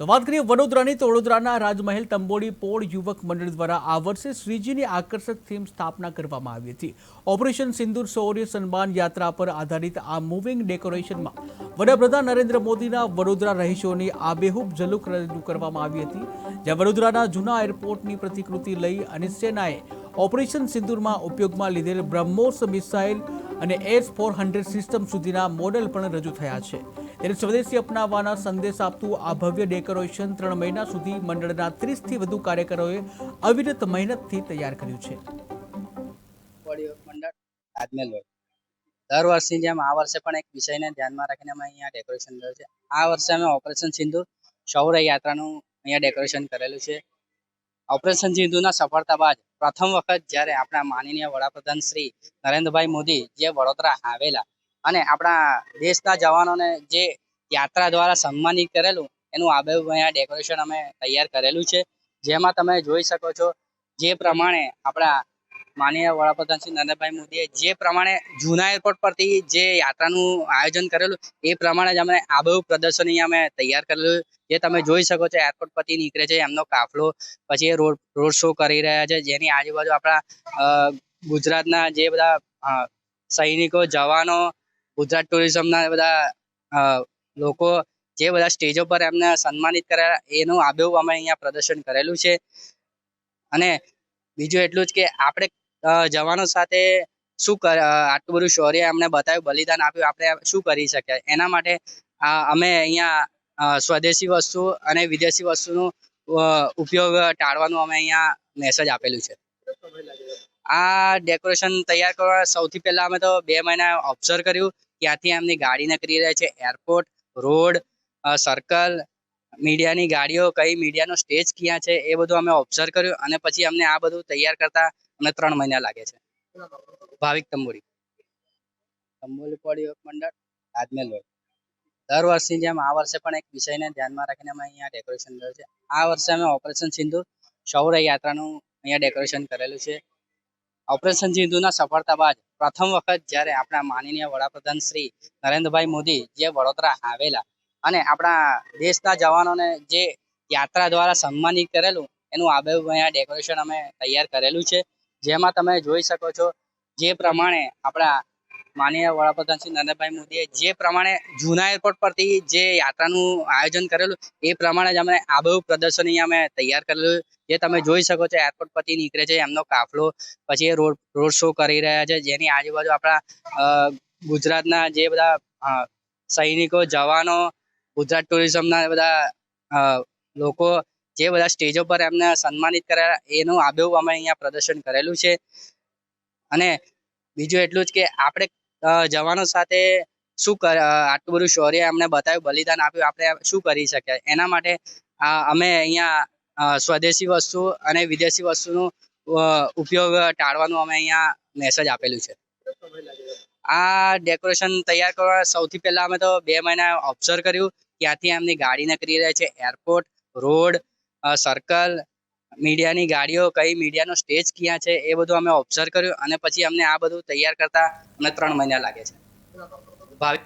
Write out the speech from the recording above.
તો વાત કરીએ વડોદરાની, તો વડોદરાના રાજમહેલ તંબોડી પોળ યુવક મંડળ દ્વારા આ વર્ષે શ્રીજીની આકર્ષક થીમ સ્થાપના કરવામાં આવી હતી. ઓપરેશન સિંદૂર શૌર્ય સન્માન યાત્રા પર આધારિત આ મૂવિંગ ડેકોરેશનમાં વડાપ્રધાન નરેન્દ્ર મોદીના વડોદરા રહીશોની આબેહૂબ ઝલક રજૂ કરવામાં આવી હતી, જ્યાં વડોદરાના જૂના એરપોર્ટની પ્રતિકૃતિ લઈ અને સેનાએ ઓપરેશન સિંદૂરમાં ઉપયોગમાં લીધેલ બ્રહ્મોસ મિસાઇલ અને એસ ફોર હંડ્રેડ સિસ્ટમ સુધીના મોડેલ પણ રજૂ થયા છે. ત્યારે સ્વદેશી અપનાવવાના સંદેશ આપતું આ ભવ્ય ડેકોરેશન ત્રણ મહિના સુધી મંડળના ત્રીસથી વધુ કાર્યકરોએ અવિરત મહેનતથી તૈયાર કર્યું છે. દર વર્ષની જેમ આ વર્ષે પણ એક વિષયને ધ્યાનમાં રાખીને અમે અહીંયા ડેકોરેશન કર્યું છે. આ વર્ષે અમે ઓપરેશન સિંધુ શૌર્ય યાત્રાનું અહીંયા ડેકોરેશન કરેલું છે. ઓપરેશન સિંધુના સફળતા બાદ પ્રથમ વખત જ્યારે આપણા માનનીય વડાપ્રધાન શ્રી નરેન્દ્રભાઈ મોદી જે વડોદરા આવેલા અને આપણા દેશના જવાનોને જે યાત્રા દ્વારા સન્માનિત કરેલું. એનું આબેહૂબ ડેકોરેશન અમે તૈયાર કરેલું છે. જેમાં તમે જોઈ શકો છો જે પ્રમાણે આપણા માનનીય વડાપ્રધાન શ્રી નરેન્દ્રભાઈ મોદીએ જે પ્રમાણે જૂના એરપોર્ટ પરથી જે યાત્રાનું આયોજન કરેલું, એ પ્રમાણે જ અમે આબેહૂબ પ્રદર્શન અમે તૈયાર કરેલું. જે તમે જોઈ શકો છો એરપોર્ટ પરથી નીકળે છે, એમનો કાફલો પછી એ રોડ રોડ શો કરી રહ્યા છે. જેની આજુબાજુ આપણા ગુજરાતના જે બધા સૈનિકો, જવાનો, ગુજરાત ટુરિઝમના બધા લોકો જે બધા સ્ટેજો પર એમને સન્માનિત કર્યા, એનું આબેવ અમે અહીંયા પ્રદર્શન કરેલું છે. અને બીજું એટલું જ કે આપણે જવાનો સાથે શું કર આટલું બધું શૌર્ય એમને બતાવ્યું, બલિદાન આપ્યું, આપણે શું કરી શક્યા એના માટે અમે અહીંયા સ્વદેશી વસ્તુ અને વિદેશી વસ્તુનો ઉપયોગ ટાળવાનું અમે અહીંયા મેસેજ આપેલું છે. આ ડેકોરેશન તૈયાર કરવા સૌથી પહેલા અમે તો બે મહિના ઓબ્ઝર્વ કર્યું, ત્યાંથી એમની ગાડી નીકળી રહી છે એરપોર્ટ રોડ સર્કલ મીડિયાની ગાડીઓ, કઈ મીડિયાનો સ્ટેજ ક્યાં છે, એ બધું અમે ઓબ્ઝર્વ કર્યું અને પછી અમને આ બધું તૈયાર કરતા અમને ત્રણ મહિના લાગે છે. ભાવિક તંબોરી તંબોલી પોળી મંડળ આજમેલ રોડ દર વર્ષની જેમ આ વર્ષે પણ એક વિષયને ધ્યાનમાં રાખીને અમે અહીંયા ડેકોરેશન કર્યું છે. આ વર્ષે અમે ઓપરેશન સિંધુ શૌર્ય યાત્રાનું અહીંયા ડેકોરેશન કરેલું છે. ઓપરેશન સિંધુના સફળતા બાદ પ્રથમ વખત જ્યારે આપણા માનનીય વડાપ્રધાન શ્રી નરેન્દ્રભાઈ મોદી જે વડોદરા આવેલા અને આપણા દેશના જવાનોને જે યાત્રા દ્વારા સન્માનિત કરેલું, એનું આબેહૂબ ડેકોરેશન અમે તૈયાર કરેલું છે. જેમાં તમે જોઈ શકો છો જે પ્રમાણે આપણા માનનીય વડાપ્રધાન શ્રી નરેન્દ્રભાઈ મોદીએ જે પ્રમાણે જૂના એરપોર્ટ પરથી જે યાત્રાનું આયોજન કરેલું, એ પ્રમાણે જ અમે આબેહૂબ પ્રદર્શન અહીંયા અમે તૈયાર કરેલું. જે તમે જોઈ શકો છો એરપોર્ટ પરથી નીકળે છે, એમનો કાફલો, પછી એ રોડ રોડ શો કરી રહ્યા છે, જેની આજુબાજુ આપણા ગુજરાતના જે બધા સૈનિકો, જવાનો, ગુજરાત ટુરિઝમના બધા લોકો જે બધા સ્ટેજો પર એમને સન્માનિત કર્યા, એનું આબેહૂબ અમે અહીંયા પ્રદર્શન કરેલું છે. અને બીજું એટલું જ કે આપણે જવાનો સાથે શું કર આટલું બધું શૌર્ય એમને બતાવ્યું, બલિદાન આપ્યું, આપણે શું કરી શક્યા એના માટે અમે અહીંયા સ્વદેશી વસ્તુ અને વિદેશી વસ્તુનો ઉપયોગ ટાળવાનું અમે અહીંયા મેસેજ આપેલું છે. આ ડેકોરેશન તૈયાર કરવા સૌથી પહેલા અમે તો બે મહિના ઓબ્ઝર્વ કર્યું. ત્યાંથી એમની ગાડી નીકળી રહી છે. એરપોર્ટ રોડ સર્કલ મીડિયાની ગાડીઓ કઈ મીડિયાનો સ્ટેજ ક્યાં છે એ બધું અમે ઓબ્ઝર્વ કર્યું અને પછી અમને આ બધું તૈયાર કરતા અમને ત્રણ મહિના લાગે છે. ભાવિક